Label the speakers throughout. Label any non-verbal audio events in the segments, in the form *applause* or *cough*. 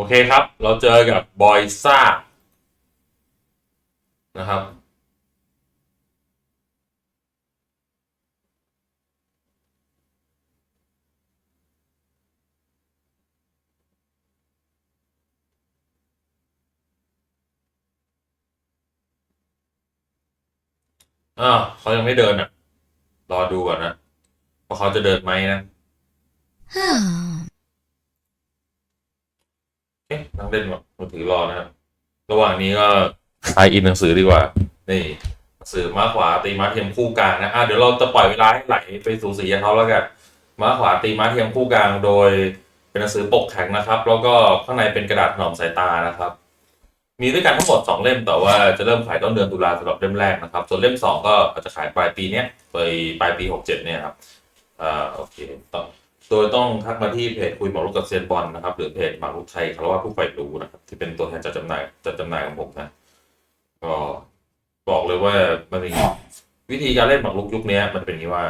Speaker 1: โอเคครับ เราเจอกับบอยซ่า นะครับอ้าเขายังไม่เดินอะ รอดูก่อนนะว่าเขาจะเดินไหมนะ เอ๊ะนั่งเล่นมือถือรอนะครับระหว่างนี้ก็ทายอินหนังสือดีกว่า นี่หนังสือม้าขวาตีม้าเทียมคู่กลางนะอะเดี๋ยวเราจะปล่อยเวลาให้ไหลไปสู่สีเขาแล้วกันม้าขวาตีม้าเทียมคู่กลางโดยเป็นหนังสือปกแข็งนะครับ แล้วก็ข้างในเป็นกระดาษถนอมสายตานะครับ มีด้วยกันทั้งหมดสองเล่มแต่ว่าจะเริ่มขายต้นเดือนตุลาสำหรับเล่มแรกนะครับ ส่วนเล่มสองก็อาจจะขายปลายปีเนี้ยไปปลายปีหกเจ็ดเนี่ยครับอ่าโอเคต้อ โดยต้องทักมาที่เพจคุยหมอรุกกับเซียนบอลนะครับ หรือเพจหมอรุกไทยคารวะผู้ใฝ่รู้นะครับที่เป็นตัวแทนจัดจำหน่ายจัดจำหน่ายของผมนะก็บอกเลยว่ามันมีวิธีการเล่นหมากรุกยุคนี้มันเป็นอย่างนี้ว่า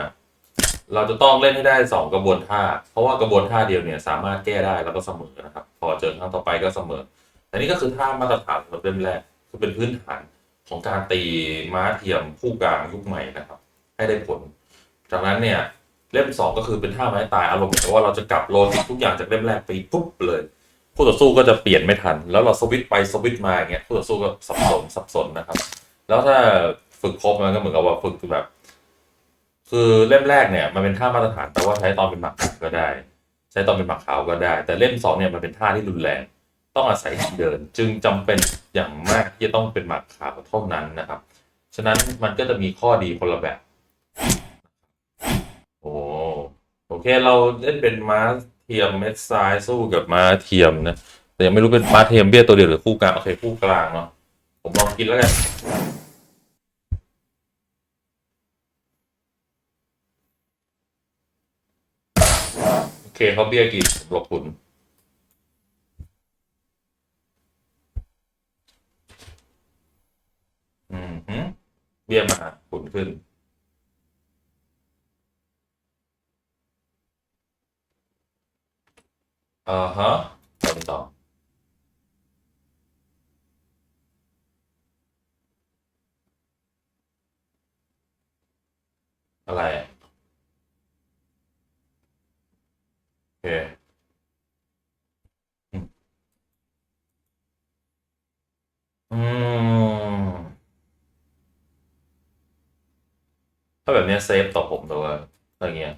Speaker 1: เราจะต้องเล่นให้ได้สองกระบวนท่า เพราะว่ากระบวนท่าเดียวเนี่ยสามารถแก้ได้แล้วก็เสมอนะครับ พอเจอครั้งต่อไปก็เสมอแต่นี่ก็คือท่ามาตรฐานสำหรับเล่มแรกคือเป็นพื้นฐานของการตีม้าเทียมคู่กลางยุคใหม่นะครับ ให้ได้ผล จากนั้นเนี่ย เล่มสองก็คือเป็นท่าไม้ตายอารมณ์เหมือนกับว่าเราจะกลับโลจิกทุกอย่างจากเล่มแรกไปปุ๊บเลยคู่ต่อสู้ก็จะเปลี่ยนไม่ทัน แล้วเราสวิตไปสวิตมาอย่างเงี้ยคู่ต่อสู้ก็สับสนสับสนนะครับ แล้วถ้าฝึกครบมันก็เหมือนกับว่าฝึกแบบ คือเล่มแรกเนี่ยมันเป็นท่ามาตรฐาน แต่ว่าใช้ตอนเป็นหมากก็ได้ ใช้ตอนเป็นหมากขาวก็ได้ แต่เล่มสองเนี่ยมันเป็นท่าที่รุนแรง ต้องอาศัยเดิน จึงจำเป็นอย่างมากที่จะต้องเป็นหมากขาวเท่านั้นนะครับ ฉะนั้นมันก็จะมีข้อดีคนละแบบ โอ้ โอเคเราเล่นเป็นม้าเทียมเม็ดซ้ายสู้กับม้าเทียมนะ แต่ยังไม่รู้เป็นม้าเทียมเบี้ยตัวเดียวหรือคู่กลาง โอเคคู่กลางเนาะผมลองกินแล้วกันโอเคเขาเบี้ยกินหลบคุณอืมเบี้ยมาขุนขึ้น อ่าฮะตอนต่อ อะไรโอเคอืมอืมถ้าแบบเนี้ยเซฟต่อผมแต่ว่าอะไรเงี้ย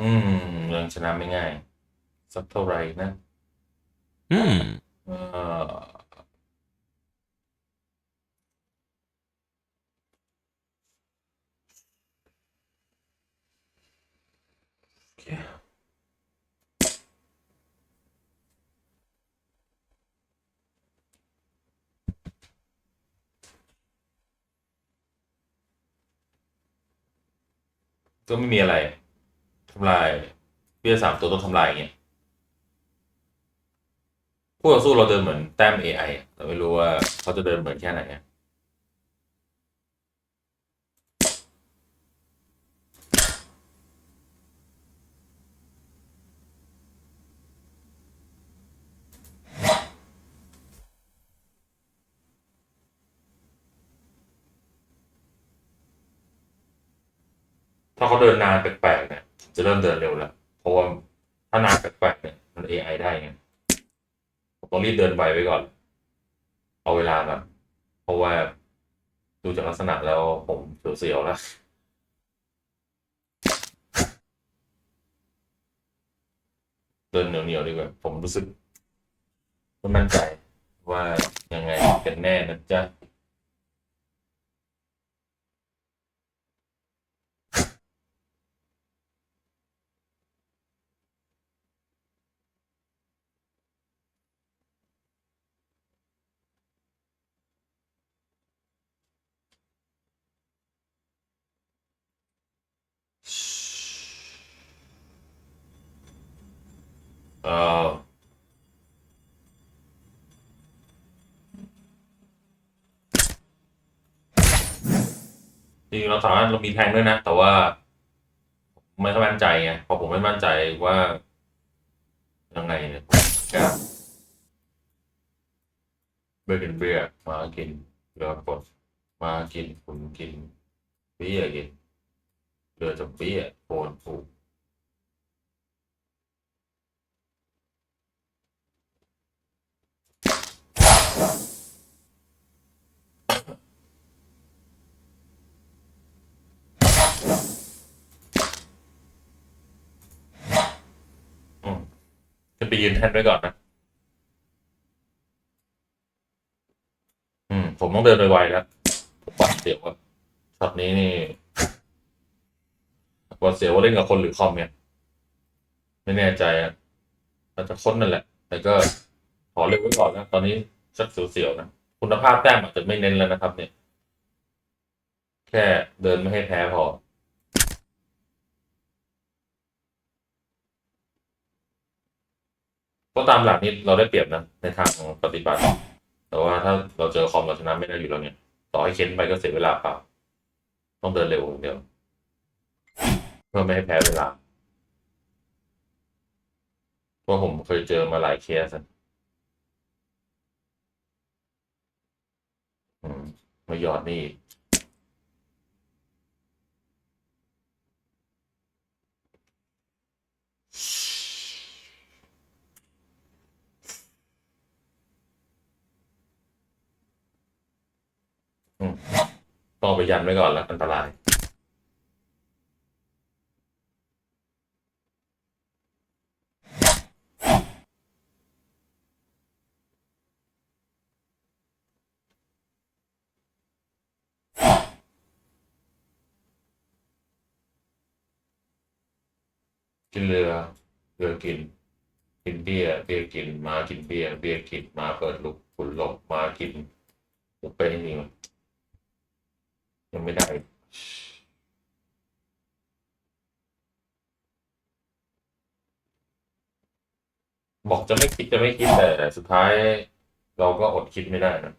Speaker 1: อืมยังชนะไม่ง่าย สักเท่าไหร่นะ
Speaker 2: Hmm.
Speaker 1: เอ่อโอเคก็ไม่มีอะไร ทำลายเบี้ยสามตัวต้องทำลายอย่างเงี้ยคู่ต่อสู้เราเดินเหมือนแต้ม AI อะแต่ไม่รู้ว่าเขาจะเดินเหมือนแค่ไหนอะถ้าเขาเดินนานแปลก จะเริ่มเดินเร็วแล้วเพราะว่าถ้านานแปลกๆเนี่ยมัน AI ได้ไงผมต้องรีบเดินไวไว้ก่อน เอาเวลาก่อนเพราะว่าดูจากลักษณะแล้วผมเสียวๆแล้วเดินเหนียวๆดีกว่าผมรู้สึกไม่มั่นใจว่ายังไงกันแน่นะจ๊ะ จริงเราสามารถเรามีแทงด้วยนะ แต่ว่า ไม่ค่อยมั่นใจไงพอผมไม่มั่นใจว่า ยังไงเนี่ยเบอร์กินเบียร์มากินเรือกดมากินคุณกินเบียร์กินเรือจะเบียร์โคนผูก อืม จะไปยืนแทนไว้ก่อนนะ อืม ผมต้องเดินไวๆแล้วผมวัดเสียวอะช็อตนี้นี่หวัดเสียวว่าเล่นกับคนหรือคอมเนี่ย ไม่แน่ใจอะอาจจะค้นนั่นแหละ แต่ก็ขอเลือกไว้ก่อนนะ ตอนนี้ชักเสียวๆนะ คุณภาพแต้มอาจจะไม่เน้นแล้วนะครับ เนี่ย แค่เดินไม่ให้แพ้พอ ก็ตามหลักนี้เราได้เปรียบนะ ในทางปฏิบัติ แต่ว่าถ้าเราเจอคอมเราชนะไม่ได้อยู่แล้วเนี่ย ต่อให้เค้นไปก็เสียเวลาเปล่า ต้องเดินเร็วอย่างเดียว เพื่อไม่ให้แพ้เวลาเพราะผมเคยเจอมาหลายเคสอะอืมมาหยอดนี่ อืมต้องเอา ไปยันไว้ก่อนแล้วอันตราย กินเรือเรือกิน กินเบี้ยเบี้ยกินม้ากินเบี้ยเบี้ยกินม้าเปิดลุกขุนหลบม้ากินลุกไปจริง ยังไม่ได้ บอกจะไม่คิดจะไม่คิดแต่สุดท้ายเราก็อดคิดไม่ได้นะ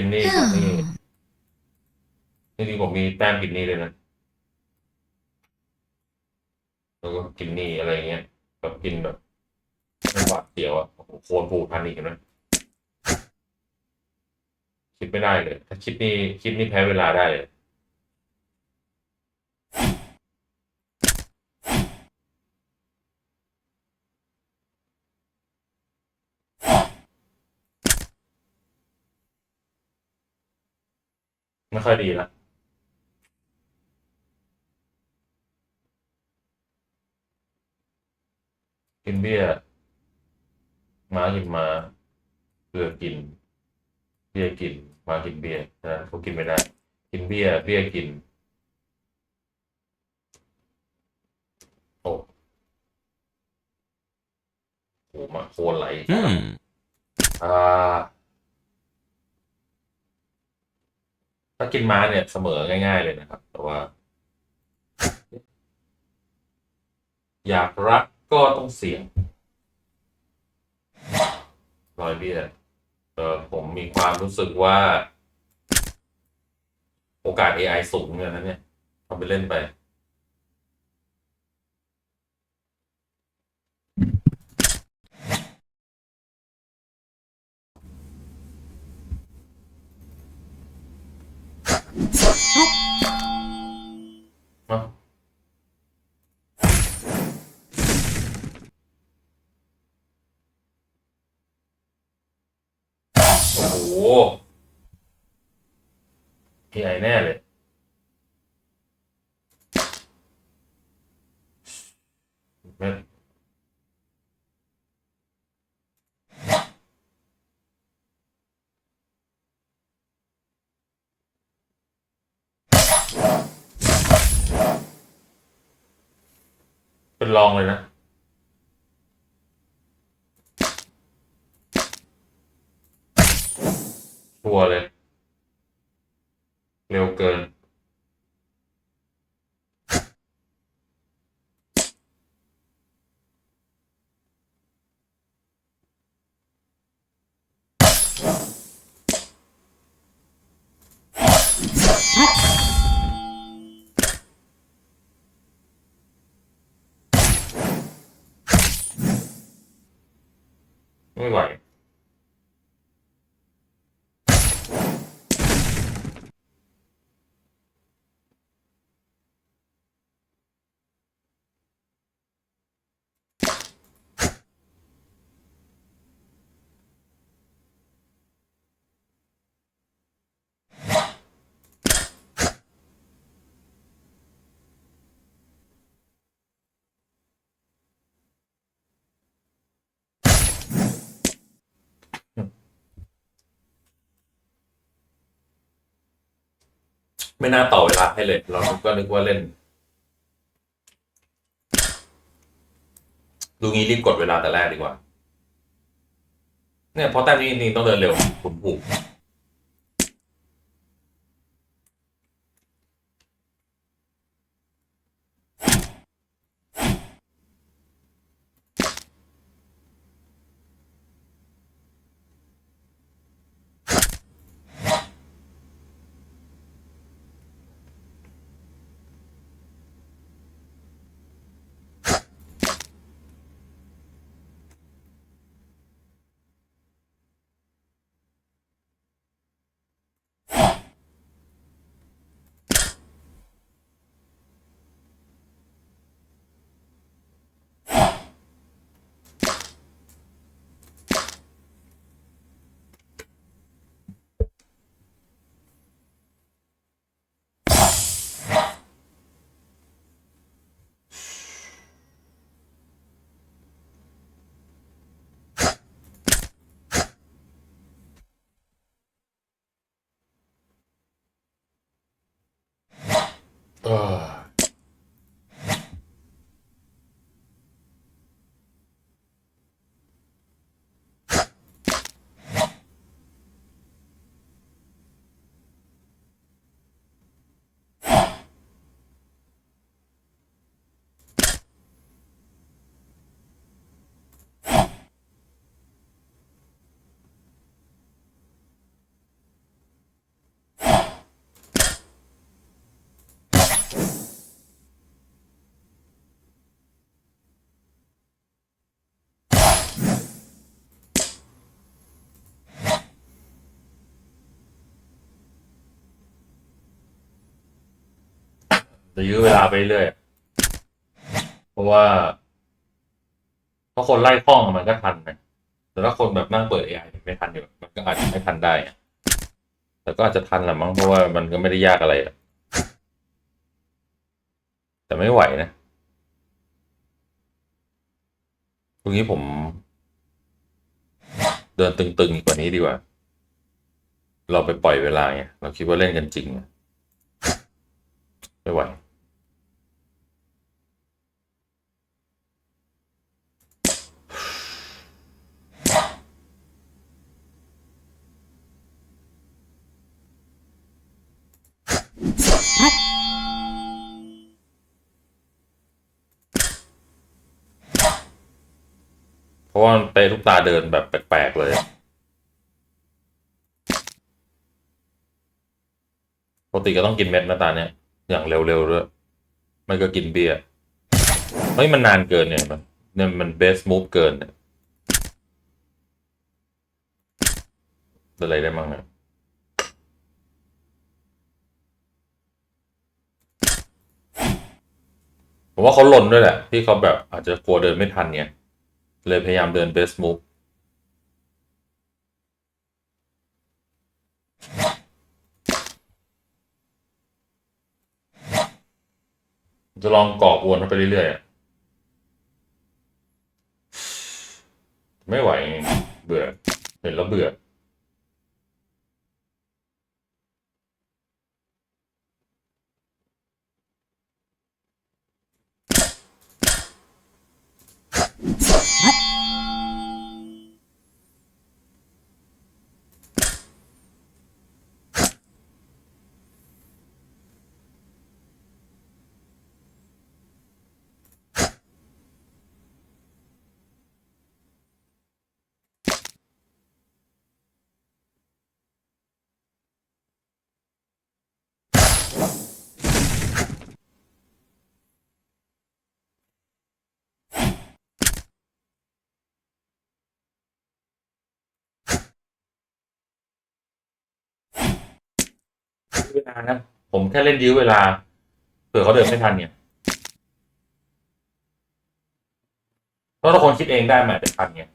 Speaker 1: กินนี่ครับนี่นี่จริงๆผมมีแต้มกินนี่เลยนะแล้วก็กินนี่อะไรเงี้ยแบบกินแบบไม่หวาดเสียวอะโอ้โหโคนผูกพันอีกนะคิดไม่ได้เลย ถ้าคิดนี่คิดนี่แพ้เวลาได้เลย ไม่ค่อยดีละกินเบี้ยม้ากินม้าเรือกิน เบี้ยกินม้ากินเบี้ยนะเขากินไม่ได้ กินเบี้ยเบี้ยกิน โอ้โหมาโคนไหล
Speaker 2: Hmm.
Speaker 1: อ่า ถ้ากินม้าเนี่ยเสมอง่ายๆเลยนะครับ แต่ว่า อยากรักก็ต้องเสี่ยงรอยเบี้ยเออผมมีความรู้สึกว่า โอกาส AI สูงเนี่ยนะเนี่ยทำไปเล่นไป เป็นรองเลยนะชัวร์เลย ไม่ไหว ไม่น่าต่อเวลาให้เลย เราก็นึกว่าเล่น ดูงี้รีบกดเวลาแต่แรกดีกว่า เนี่ยเพราะแต้มนี้จริงๆต้องเดินเร็วผมผูก เจะยื้อเวลาไปเรื่อย เพราะว่า ถ้าคนไล่คล้องมันก็ทันนะแต่ถ้าคนแบบนั่งเปิด AI ไม่ทันอยู่มันก็อาจจะไม่ทันได้ แต่ก็อาจจะทันแหละมั้งเพราะว่ามันก็ไม่ได้ยากอะไรอะแต่ไม่ไหวนะตรงนี้ผม เดินตึงๆอีกว่านี้ดีกว่า เราไปปล่อยเวลาไงเราคิดว่าเล่นกันจริง ไม่ไหว ราะว่ามันเตะลูกตาเดินแบบแปลกๆเลยปกติก็ต้องกินเม็ดนะตาเนี่ยอย่างเร็วๆด้วยไม่ก็กินเบียร์เฮ้ยมันนานเกินเนี่ยมันเนี่ยมันเบสมูฟเกินเนี่ยอะไรได้บ้างเนี่ยผมว่าเขาหล่นด้วยแหละ ที่เขาแบบอาจจะกลัวเดินไม่ทันเนี่ย เลยพยายามเดินเบสมูฟจะลองกอบวนเข้าไปเรื่อยๆอะไม่ไหวเบื่อ เห็นแล้วเบื่อ เวลานะผมแค่เล่นยื้อเวลาเผื่อเขาเดินไม่ทันเนี่ยเพราะถ้าคนคิดเองได้มันอาจจะทันเนี่ย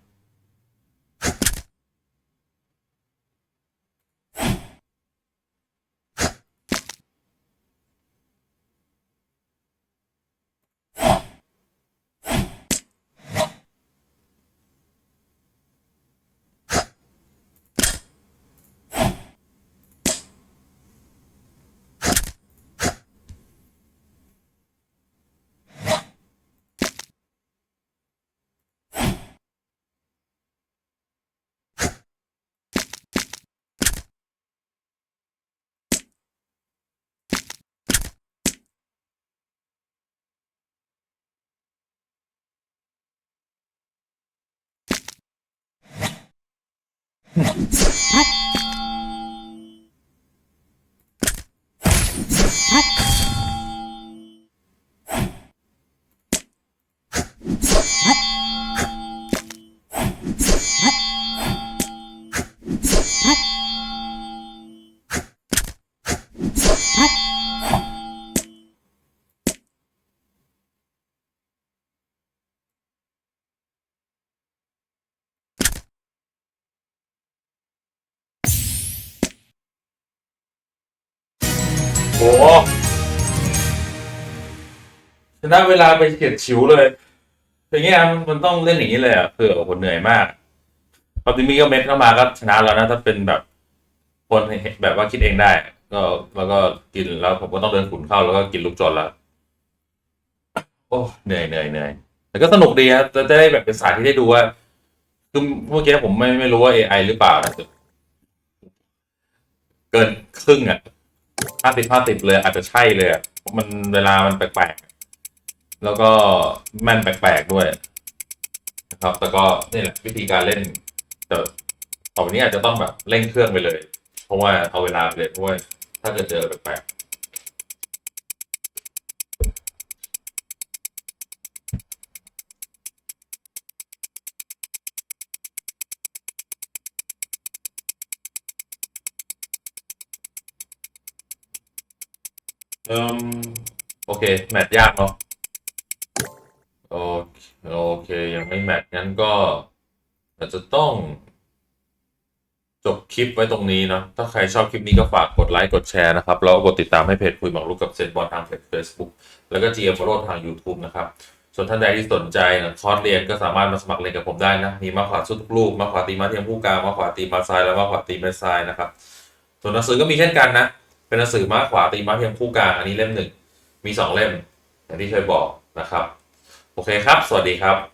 Speaker 1: *laughs* What? หชนะเวลาไปเฉียดฉิวเลยอย่างเงี้ยมันมันต้องเล่นอย่างนี้เลยอะเผื่อคนเหนื่อยมากพอติมีก็เม็ดเข้ามาก็ชนะแล้วนะ ถ้าเป็นแบบคนแบบว่าคิดเองได้ ก็แล้วก็กินแล้วผมก็ต้องเดินขุนเข้าแล้วก็กินลูกจนแล้วโอ้เหนื่อยเหนื่อยเหนื่อยแต่ก็สนุกดีครับจะได้แบบเป็นสายที่ได้ดูว่าคือเมื่อกี้ผมไม่ไม่รู้ว่า AI หรือเปล่านะเกินครึ่งอะ ห้าสิบห้าสิบเลยอาจจะใช่เลยมันเวลามันแปลกๆ แล้วก็แม่นแปลกๆด้วยนะครับ แต่ก็นี่แหละวิธีการเล่นแต่ต่อไปนี้อาจจะต้องแบบเร่งเครื่องไปเลย เพราะว่าเอาเวลาไปเลยเพราะว่าถ้าเกิดเจอแปลกๆ เอืมโอเค แมตช์ยากเนาะโอเคโอเค ยังไม่แมตช์งั้นก็อาจจะต้อง จบคลิปไว้ตรงนี้เนาะถ้าใครชอบคลิปนี้ก็ฝากกดไลค์กดแชร์นะครับ แล้วก็กดติดตามให้เพจคุยหมากรุกกับเซนบอลทางเพจ Facebook แล้วก็ GM f o l l o w ทาง YouTube นะครับส่วนท่านใดที่สนใจนะคอร์สเรียนก็สามารถมาสมัครเรียนกับผมได้นะ มีมาขวาสุดทุกลูกมาขวาตีมาเทียมผู้กลางมาขวาตีมาซ้ายแล้วมาขวาตีมาซ้ายนะครับ ส่วนหนังสือก็มีเช่นกันนะ เป็นหนังสือมาขวาตีมาเพียงคู่กลางอันนี้เล่มหนึ่งมีสองเล่มอย่างที่เคยบอกนะครับ โอเคครับ สวัสดีครับ